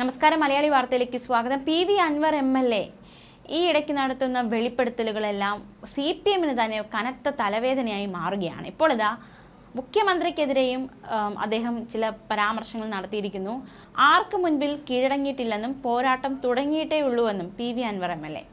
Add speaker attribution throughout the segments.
Speaker 1: നമസ്കാരം. മലയാളി വാർത്തയിലേക്ക് സ്വാഗതം. P V Anvar M L A ഈ ഇടയ്ക്ക് നടത്തുന്ന വെളിപ്പെടുത്തലുകളെല്ലാം സി പി എമ്മിന് തന്നെ കനത്ത തലവേദനയായി മാറുകയാണ്. ഇപ്പോൾ ഇതാ മുഖ്യമന്ത്രിക്കെതിരെയും അദ്ദേഹം ചില പരാമർശങ്ങൾ നടത്തിയിരിക്കുന്നു. ആർക്കു മുൻപിൽ കീഴടങ്ങിയിട്ടില്ലെന്നും പോരാട്ടം തുടങ്ങിയിട്ടേ ഉള്ളൂവെന്നും P V Anvar M L A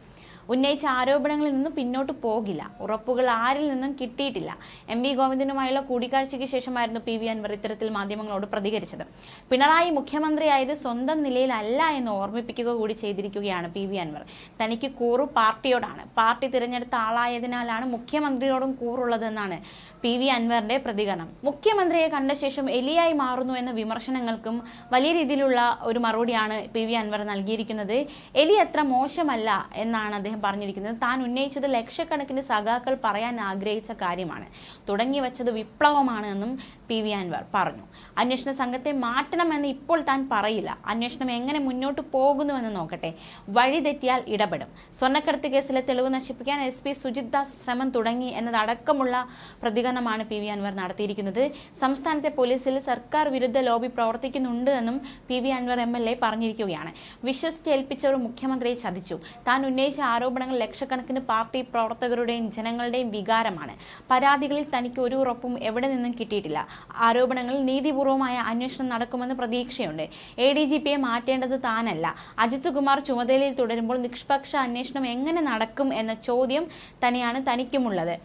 Speaker 1: ഉന്നയിച്ച ആരോപണങ്ങളിൽ നിന്നും പിന്നോട്ട് പോകില്ല. ഉറപ്പുകൾ ആരിൽ നിന്നും കിട്ടിയിട്ടില്ല. എം വി ഗോവിന്ദനുമായുള്ള കൂടിക്കാഴ്ചയ്ക്ക് ശേഷമായിരുന്നു പി വി അൻവർ ഇത്തരത്തിൽ മാധ്യമങ്ങളോട് പ്രതികരിച്ചത്. പിണറായി മുഖ്യമന്ത്രിയായത് സ്വന്തം നിലയിലല്ല എന്ന് ഓർമ്മിപ്പിക്കുക കൂടി ചെയ്തിരിക്കുകയാണ് പി വി അൻവർ. തനിക്ക് കൂറു പാർട്ടിയോടാണ്. പാർട്ടി തിരഞ്ഞെടുത്ത ആളായതിനാലാണ് മുഖ്യമന്ത്രിയോടും കൂറുള്ളതെന്നാണ് പി വി അൻവറിന്റെ പ്രതികരണം. മുഖ്യമന്ത്രിയെ കണ്ട ശേഷം എലിയായി മാറുന്നു എന്ന വിമർശനങ്ങൾക്കും വലിയ രീതിയിലുള്ള ഒരു മറുപടിയാണ് പി വി അൻവർ നൽകിയിരിക്കുന്നത്. എലി അത്ര മോശമല്ല എന്നാണ് അദ്ദേഹം പറഞ്ഞിരിക്കുന്നത്. താൻ ഉന്നയിച്ചത് ലക്ഷക്കണക്കിന് സഖാക്കൾ പറയാൻ ആഗ്രഹിച്ച കാര്യമാണ്. തുടങ്ങി വെച്ചത് വിപ്ലവമാണ് എന്നും പി വി അൻവർ പറഞ്ഞു. അന്വേഷണ സംഘത്തെ മാറ്റണമെന്ന് ഇപ്പോൾ താൻ പറയില്ല. അന്വേഷണം എങ്ങനെ മുന്നോട്ട് പോകുന്നുവെന്ന് നോക്കട്ടെ. വഴിതെറ്റിയാൽ ഇടപെടും. സ്വർണക്കടത്ത് കേസിലെ തെളിവ് നശിപ്പിക്കാൻ എസ് പി സുജിത് ദാസ് ശ്രമം തുടങ്ങി എന്നതടക്കമുള്ള പ്രതികരണമാണ് പി വി അൻവർ നടത്തിയിരിക്കുന്നത്. സംസ്ഥാനത്തെ പോലീസിൽ സർക്കാർ വിരുദ്ധ ലോബി പ്രവർത്തിക്കുന്നുണ്ട് എന്നും P V Anvar M L A പറഞ്ഞിരിക്കുകയാണ്. വിശ്വസിച്ചേൽപ്പിച്ചവർ മുഖ്യമന്ത്രിയെ ചതിച്ചു. താൻ ഉന്നയിച്ച ആരോപണങ്ങൾ ലക്ഷക്കണക്കിന് പാർട്ടി പ്രവർത്തകരുടെയും ജനങ്ങളുടെയും വികാരമാണ്. പരാതികളിൽ തനിക്ക് ഒരു ഉറപ്പും എവിടെ നിന്നും കിട്ടിയിട്ടില്ല. ആരോപണങ്ങളിൽ നീതിപൂർവമായ അന്വേഷണം നടക്കുമെന്ന് പ്രതീക്ഷയുണ്ട്. എ ഡി ജി പിയെ മാറ്റേണ്ടത് താനല്ല. അജിത് കുമാർ ചുമതലയിൽ തുടരുമ്പോൾ നിഷ്പക്ഷ അന്വേഷണം എങ്ങനെ നടക്കും എന്ന ചോദ്യം തന്നെയാണ് തനിക്കുമുള്ളത്.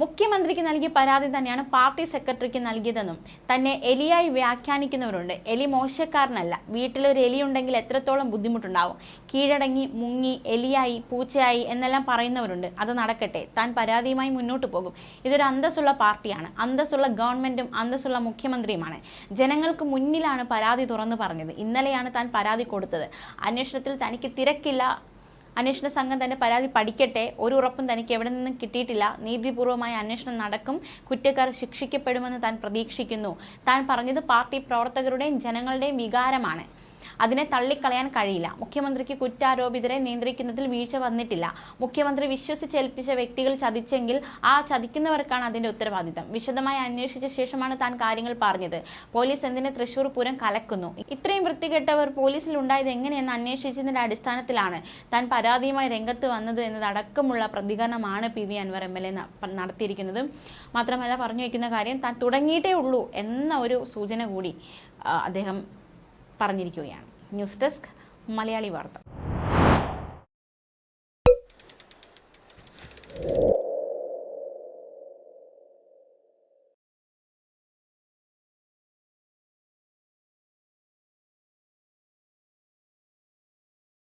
Speaker 1: മുഖ്യമന്ത്രിക്ക് നൽകിയ പരാതി തന്നെയാണ് പാർട്ടി സെക്രട്ടറിക്ക് നൽകിയതെന്നും തന്നെ എലിയായി വ്യാഖ്യാനിക്കുന്നവരുണ്ട്. എലി മോശക്കാരനല്ല. വീട്ടിലൊരു എലി ഉണ്ടെങ്കിൽ എത്രത്തോളം ബുദ്ധിമുട്ടുണ്ടാവും? കീഴടങ്ങി മുങ്ങി എലിയായി പൂച്ചയായി എന്നെല്ലാം പറയുന്നവരുണ്ട്. അത് നടക്കട്ടെ. താൻ പരാതിയുമായി മുന്നോട്ട് പോകും. ഇതൊരു അന്തസ്സുള്ള പാർട്ടിയാണ്. അന്തസ്സുള്ള ഗവൺമെന്റും അന്തസ്സുള്ള മുഖ്യമന്ത്രിയുമാണ്. ജനങ്ങൾക്ക് മുന്നിലാണ് പരാതി തുറന്നു പറഞ്ഞത്. ഇന്നലെയാണ് താൻ പരാതി കൊടുത്തത്. അന്വേഷണത്തിൽ തനിക്ക് തിരക്കില്ല. അന്വേഷണ സംഘം തന്നെ പരാതി പഠിക്കട്ടെ. ഒരു ഉറപ്പും തനിക്ക് എവിടെ നിന്നും കിട്ടിയിട്ടില്ല. നീതിപൂർവമായ അന്വേഷണം നടക്കും. കുറ്റക്കാർ ശിക്ഷിക്കപ്പെടുമെന്ന് താൻ പ്രതീക്ഷിക്കുന്നു. താൻ പറഞ്ഞത് പാർട്ടി പ്രവർത്തകരുടെയും ജനങ്ങളുടെയും വികാരമാണ്. അതിനെ തള്ളിക്കളയാൻ കഴിയില്ല. മുഖ്യമന്ത്രിക്ക് കുറ്റാരോപിതരെ നിയന്ത്രിക്കുന്നതിൽ വീഴ്ച വന്നിട്ടില്ല. മുഖ്യമന്ത്രി വിശ്വസിച്ചേൽപ്പിച്ച വ്യക്തികൾ ചതിച്ചെങ്കിൽ ആ ചതിക്കുന്നവർക്കാണ് അതിന്റെ ഉത്തരവാദിത്തം. വിശദമായി അന്വേഷിച്ച ശേഷമാണ് താൻ കാര്യങ്ങൾ പറഞ്ഞത്. പോലീസ് എന്തിനെ തൃശൂർ പൂരം കലക്കുന്നു? ഇത്രയും വൃത്തികെട്ടവർ പോലീസിൽ ഉണ്ടായത് എങ്ങനെയെന്ന് അന്വേഷിച്ചതിന്റെ അടിസ്ഥാനത്തിലാണ് താൻ പരാതിയുമായി രംഗത്ത് വന്നത് എന്നതടക്കമുള്ള പ്രതികരണമാണ് P V Anvar M L A നടത്തിയിരിക്കുന്നത്. മാത്രമല്ല പറഞ്ഞു വയ്ക്കുന്ന കാര്യം താൻ തുടങ്ങിയിട്ടേ ഉള്ളൂ എന്ന ഒരു സൂചന കൂടി അദ്ദേഹം പറഞ്ഞിരിക്കുകയാണ്. ന്യൂസ് ഡെസ്ക് മലയാളി വാർത്ത.